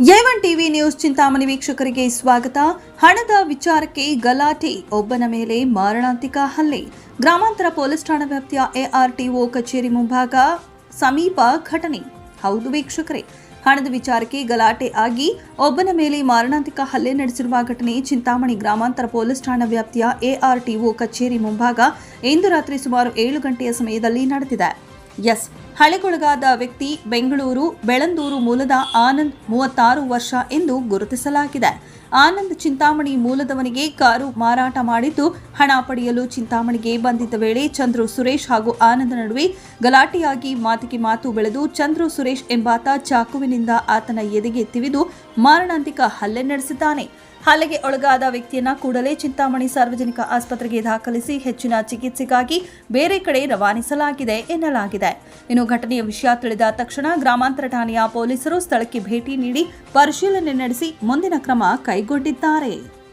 A one TV news Chintamani ವೀಕ್ಷಕರಿಗೆ ಸ್ವಾಗತ. ಹಣದ ವಿಚಾರಕ್ಕೆ ಗಲಾಟೆ, ಒಬ್ಬನ ಮೇಲೆ ಮಾರಣಾಂತಿಕ ಹಲ್ಲೆ. ಗ್ರಾಮಾಂತರ ಪೊಲೀಸ್ ಠಾಣಾ ವ್ಯಾಪ್ತಿಯ ಎಆರ್ಟಿಒ ಕಚೇರಿ ಮುಂಭಾಗ ಸಮೀಪ ಘಟನೆ. ಹೌದು ವೀಕ್ಷಕರೇ, ಹಣದ ವಿಚಾರಕ್ಕೆ ಗಲಾಟೆ ಆಗಿ ಒಬ್ಬನ ಮೇಲೆ ಮಾರಣಾಂತಿಕ ಹಲ್ಲೆ ನಡೆಸಿರುವ ಘಟನೆ ಚಿಂತಾಮಣಿ ಗ್ರಾಮಾಂತರ ಪೊಲೀಸ್ ಠಾಣಾ ವ್ಯಾಪ್ತಿಯ ಎಆರ್ಟಿಒ ಕಚೇರಿ ಮುಂಭಾಗ ಇಂದು ರಾತ್ರಿ ಸುಮಾರು ಏಳು ಗಂಟೆಯ ಸಮಯದಲ್ಲಿ ನಡೆದಿದೆ. ಎಸ್ ಹಳೆಗೊಳಗಾದ ವ್ಯಕ್ತಿ ಬೆಂಗಳೂರು ಬೆಳಂದೂರು ಮೂಲದ ಆನಂದ್ ಮೂವತ್ತಾರು ವರ್ಷ ಎಂದು ಗುರುತಿಸಲಾಗಿದೆ. ಆನಂದ್ ಚಿಂತಾಮಣಿ ಮೂಲದವನಿಗೆ ಕಾರು ಮಾರಾಟ ಮಾಡಿದ್ದು, ಹಣ ಪಡೆಯಲು ಚಿಂತಾಮಣಿಗೆ ಬಂದಿದ್ದ ವೇಳೆ ಚಂದ್ರು ಸುರೇಶ್ ಹಾಗೂ ಆನಂದ್ ನಡುವೆ ಗಲಾಟೆಯಾಗಿ ಮಾತಿಗೆ ಮಾತು ಬೆಳೆದು ಚಂದ್ರು ಸುರೇಶ್ ಎಂಬಾತ ಚಾಕುವಿನಿಂದ ಆತನ ಎದೆಗೆ ತಿವಿದು ಮಾರಣಾಂತಿಕ ಹಲ್ಲೆ ನಡೆಸಿದ್ದಾನೆ. ಹಲ್ಲೆಗೆ ಒಳಗಾದ ವ್ಯಕ್ತಿಯನ್ನ ಕೂಡಲೇ ಚಿಂತಾಮಣಿ ಸಾರ್ವಜನಿಕ ಆಸ್ಪತ್ರೆಗೆ ದಾಖಲಿಸಿ ಹೆಚ್ಚಿನ ಚಿಕಿತ್ಸೆಗಾಗಿ ಬೇರೆ ಕಡೆ ರವಾನಿಸಲಾಗಿದೆ ಎನ್ನಲಾಗಿದೆ. ಇನ್ನು ಘಟನೆಯ ವಿಷಯ ತಿಳಿದ ತಕ್ಷಣ ಗ್ರಾಮಾಂತರ ಠಾಣೆಯ ಪೊಲೀಸರು ಸ್ಥಳಕ್ಕೆ ಭೇಟಿ ನೀಡಿ ಪರಿಶೀಲನೆ ನಡೆಸಿ ಮುಂದಿನ ಕ್ರಮ ಕೈಗೊಂಡಿದ್ದಾರೆ.